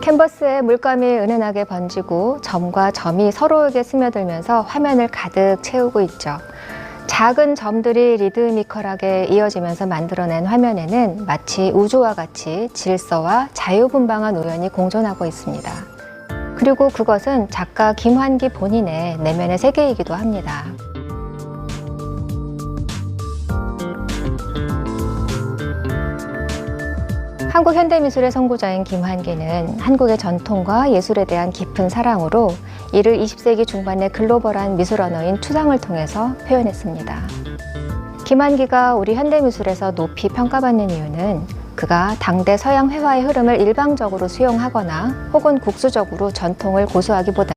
캔버스에 물감이 은은하게 번지고 점과 점이 서로에게 스며들면서 화면을 가득 채우고 있죠. 작은 점들이 리드미컬하게 이어지면서 만들어낸 화면에는 마치 우주와 같이 질서와 자유분방한 우연이 공존하고 있습니다. 그리고 그것은 작가 김환기 본인의 내면의 세계이기도 합니다. 한국 현대미술의 선구자인 김환기는 한국의 전통과 예술에 대한 깊은 사랑으로 이를 20세기 중반의 글로벌한 미술 언어인 추상을 통해서 표현했습니다. 김환기가 우리 현대미술에서 높이 평가받는 이유는 그가 당대 서양 회화의 흐름을 일방적으로 수용하거나 혹은 국수적으로 전통을 고수하기보다